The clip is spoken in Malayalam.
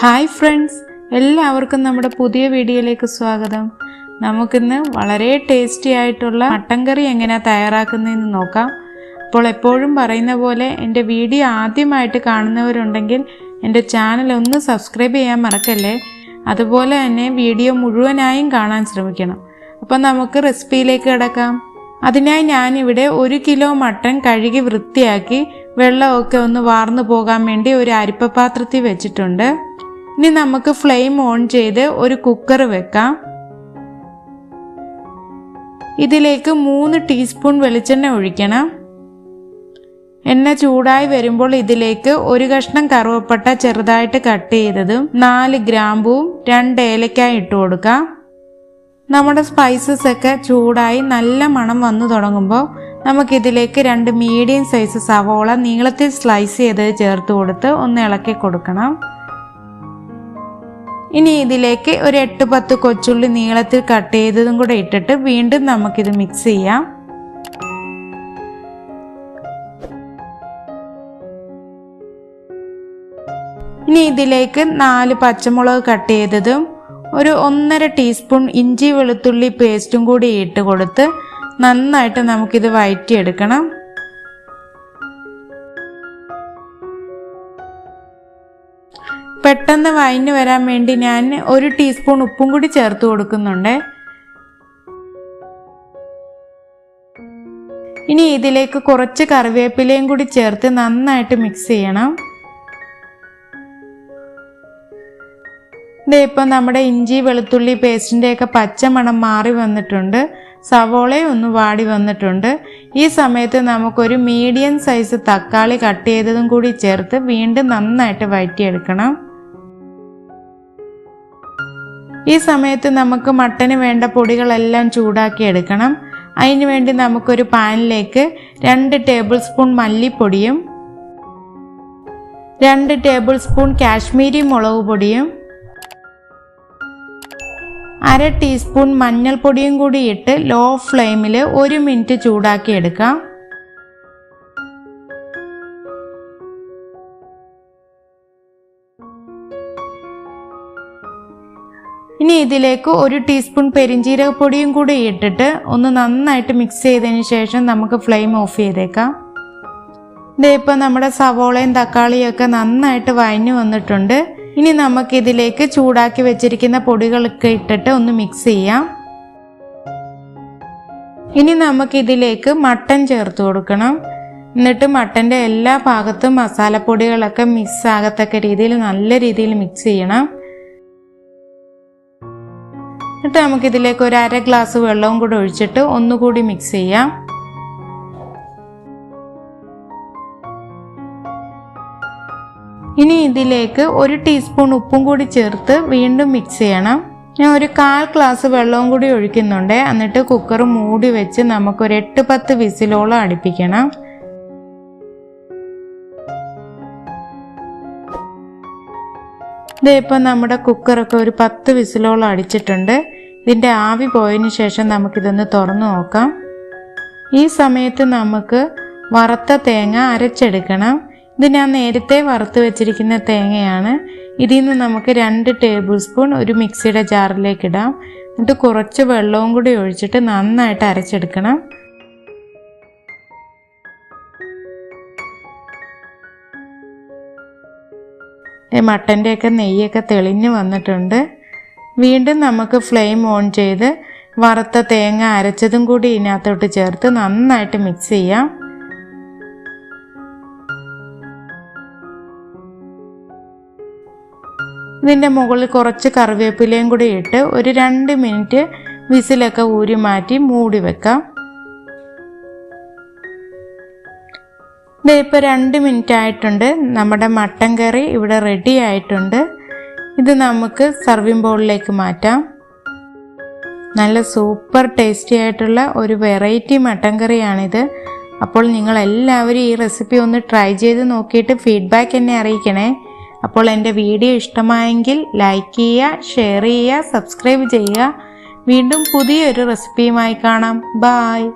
ഹായ് ഫ്രണ്ട്സ് എല്ലാവർക്കും നമ്മുടെ പുതിയ വീഡിയോയിലേക്ക് സ്വാഗതം. നമുക്കിന്ന് വളരെ ടേസ്റ്റി ആയിട്ടുള്ള മട്ടൻ കറി എങ്ങനെയാണ് തയ്യാറാക്കുന്നതെന്ന് നോക്കാം. അപ്പോൾ എപ്പോഴും പറയുന്ന പോലെ എന്റെ വീഡിയോ ആദ്യമായിട്ട് കാണുന്നവരുണ്ടെങ്കിൽ എന്റെ ചാനൽ ഒന്ന് സബ്സ്ക്രൈബ് ചെയ്യാൻ മറക്കല്ലേ? അതുപോലെ തന്നെ വീഡിയോ മുഴുവനായും കാണാൻ ശ്രമിക്കണം. അപ്പോൾ നമുക്ക് റെസിപ്പിയിലേക്ക് കിടക്കാം. അതിനായി ഞാനിവിടെ ഒരു കിലോ മട്ടൻ കഴുകി വൃത്തിയാക്കി വെള്ളമൊക്കെ ഒന്ന് വാർന്നു പോകാൻ വേണ്ടി ഒരു അരിപ്പപാത്രത്തിൽ വെച്ചിട്ടുണ്ട്. ഇനി നമുക്ക് ഫ്ലെയിം ഓൺ ചെയ്ത് ഒരു കുക്കർ വെക്കാം. ഇതിലേക്ക് മൂന്ന് ടീസ്പൂൺ വെളിച്ചെണ്ണ ഒഴിക്കണം. എണ്ണ ചൂടായി വരുമ്പോൾ ഇതിലേക്ക് ഒരു കഷ്ണം കറുവപ്പട്ട ചെറുതായിട്ട് കട്ട് ചെയ്തതും നാല് ഗ്രാമ്പൂവും രണ്ട് ഏലക്കായ ഇട്ട് കൊടുക്കാം. നമ്മുടെ സ്പൈസസ് ഒക്കെ ചൂടായി നല്ല മണം വന്നു തുടങ്ങുമ്പോൾ നമുക്കിതിലേക്ക് രണ്ട് മീഡിയം സൈസ് സവോള നീളത്തിൽ സ്ലൈസ് ചെയ്ത് ചേർത്ത് കൊടുത്ത് ഒന്ന് ഇളക്കി കൊടുക്കണം. ഇനി ഇതിലേക്ക് ഒരു എട്ട് പത്ത് കൊച്ചുള്ളി നീളത്തിൽ കട്ട് ചെയ്തതും കൂടെ ഇട്ടിട്ട് വീണ്ടും നമുക്കിത് മിക്സ് ചെയ്യാം. ഇനി ഇതിലേക്ക് നാല് പച്ചമുളക് കട്ട് ചെയ്തതും ഒരു ഒന്നര ടീസ്പൂൺ ഇഞ്ചി വെളുത്തുള്ളി പേസ്റ്റും കൂടി ഇട്ട് കൊടുത്ത് നന്നായിട്ട് നമുക്കിത് വഴറ്റിയെടുക്കണം പെട്ടെന്ന് വഴഞ്ഞു വരാൻ വേണ്ടി ഞാൻ ഒരു ടീസ്പൂൺ ഉപ്പും കൂടി ചേർത്ത് കൊടുക്കുന്നുണ്ട്. ഇനി ഇതിലേക്ക് കുറച്ച് കറിവേപ്പിലയും കൂടി ചേർത്ത് നന്നായിട്ട് മിക്സ് ചെയ്യണം. ഇതേ ഇപ്പം നമ്മുടെ ഇഞ്ചി വെളുത്തുള്ളി പേസ്റ്റിന്റെയൊക്കെ പച്ചമണം മാറി വന്നിട്ടുണ്ട്. സവോളയും ഒന്ന് വാടി വന്നിട്ടുണ്ട്. ഈ സമയത്ത് നമുക്കൊരു മീഡിയം സൈസ് തക്കാളി കട്ട് ചെയ്തതും കൂടി ചേർത്ത് വീണ്ടും നന്നായിട്ട് വഴറ്റിയെടുക്കണം ഈ സമയത്ത് നമുക്ക് മട്ടന് വേണ്ട പൊടികളെല്ലാം ചൂടാക്കി എടുക്കണം. അതിനു വേണ്ടി നമുക്കൊരു പാനിലേക്ക് രണ്ട് ടേബിൾ സ്പൂൺ മല്ലിപ്പൊടിയും രണ്ട് ടേബിൾ സ്പൂൺ കാശ്മീരി മുളക് പൊടിയും അര ടീസ്പൂൺ മഞ്ഞൾപ്പൊടിയും കൂടി ഇട്ട് ലോ ഫ്ലെയിമിൽ ഒരു മിനിറ്റ് ചൂടാക്കി എടുക്കാം. ഇനി ഇതിലേക്ക് ഒരു ടീസ്പൂൺ പെരിഞ്ജീരകപ്പൊടിയും കൂടി ഇട്ടിട്ട് ഒന്ന് നന്നായിട്ട് മിക്സ് ചെയ്തതിന് ശേഷം നമുക്ക് ഫ്ലെയിം ഓഫ് ചെയ്തേക്കാം. ഇതേ ഇപ്പം നമ്മുടെ സവോളയും തക്കാളിയും ഒക്കെ നന്നായിട്ട് വഴഞ്ഞു വന്നിട്ടുണ്ട്. ഇനി നമുക്കിതിലേക്ക് ചൂടാക്കി വെച്ചിരിക്കുന്ന പൊടികളൊക്കെ ഇട്ടിട്ട് ഒന്ന് മിക്സ് ചെയ്യാം. ഇനി നമുക്കിതിലേക്ക് മട്ടൻ ചേർത്ത് കൊടുക്കണം. എന്നിട്ട് മട്ടന്റെ എല്ലാ ഭാഗത്തും മസാലപ്പൊടികളൊക്കെ മിക്സ് ആകത്തക്ക രീതിയിൽ നല്ല രീതിയിൽ മിക്സ് ചെയ്യണം. എന്നിട്ട് നമുക്കിതിലേക്ക് ഒരു അര ഗ്ലാസ് വെള്ളവും കൂടെ ഒഴിച്ചിട്ട് ഒന്നുകൂടി മിക്സ് ചെയ്യാം. ഇനി ഇതിലേക്ക് ഒരു ടീസ്പൂൺ ഉപ്പും കൂടി ചേർത്ത് വീണ്ടും മിക്സ് ചെയ്യണം. ഞാൻ ഒരു കാൽ ഗ്ലാസ് വെള്ളവും കൂടി ഒഴിക്കുന്നുണ്ട്. എന്നിട്ട് കുക്കർ മൂടി വെച്ച് നമുക്ക് നമുക്കൊരു എട്ട് പത്ത് വിസിലോളം അടുപ്പിക്കണം. ഇപ്പം നമ്മുടെ കുക്കറൊക്കെ ഒരു പത്ത് വിസിലോളം അടിച്ചിട്ടുണ്ട്. ഇതിന്റെ ആവി പോയതിന് ശേഷം നമുക്കിതൊന്ന് തുറന്നു നോക്കാം. ഈ സമയത്ത് നമുക്ക് വറുത്ത തേങ്ങ അരച്ചെടുക്കണം. ഇത് ഞാൻ നേരത്തെ വറുത്ത് വെച്ചിരിക്കുന്ന തേങ്ങയാണ്. ഇതിൽ നിന്ന് നമുക്ക് രണ്ട് ടേബിൾ സ്പൂൺ ഒരു മിക്സിയുടെ ജാറിലേക്ക് ഇടാം. എന്നിട്ട് കുറച്ച് വെള്ളവും കൂടി ഒഴിച്ചിട്ട് നന്നായിട്ട് അരച്ചെടുക്കണം. മട്ടന്റെയൊക്കെ നെയ്യൊക്കെ തെളിഞ്ഞ് വന്നിട്ടുണ്ട്. വീണ്ടും നമുക്ക് ഫ്ലെയിം ഓൺ ചെയ്ത് വറുത്ത തേങ്ങ അരച്ചതും കൂടി ഇതിനകത്തോട്ട് ചേർത്ത് നന്നായിട്ട് മിക്സ് ചെയ്യാം. ഇതിന്റെ മുകളിൽ കുറച്ച് കറിവേപ്പിലയും കൂടി ഇട്ട് ഒരു രണ്ട് മിനിറ്റ് വിസിലൊക്കെ ഊരി മാറ്റി മൂടി വെക്കാം. ഇപ്പോൾ രണ്ട് മിനിറ്റ് ആയിട്ടുണ്ട്. നമ്മുടെ മട്ടൻ കറി ഇവിടെ റെഡി ആയിട്ടുണ്ട്. ഇത് നമുക്ക് സർവിങ് ബൗളിലേക്ക് മാറ്റാം. നല്ല സൂപ്പർ ടേസ്റ്റി ആയിട്ടുള്ള ഒരു വെറൈറ്റി മട്ടൻ കറിയാണിത്. അപ്പോൾ നിങ്ങൾ എല്ലാവരും ഈ റെസിപ്പി ഒന്ന് ട്രൈ ചെയ്ത് നോക്കിയിട്ട് ഫീഡ്ബാക്ക് എന്നെ അറിയിക്കണേ. അപ്പോൾ എന്റെ വീഡിയോ ഇഷ്ടമായെങ്കിൽ ലൈക്ക് ചെയ്യുക ഷെയർ ചെയ്യുക സബ്സ്ക്രൈബ് ചെയ്യുക. വീണ്ടും പുതിയൊരു റെസിപ്പിയുമായി കാണാം. ബായ്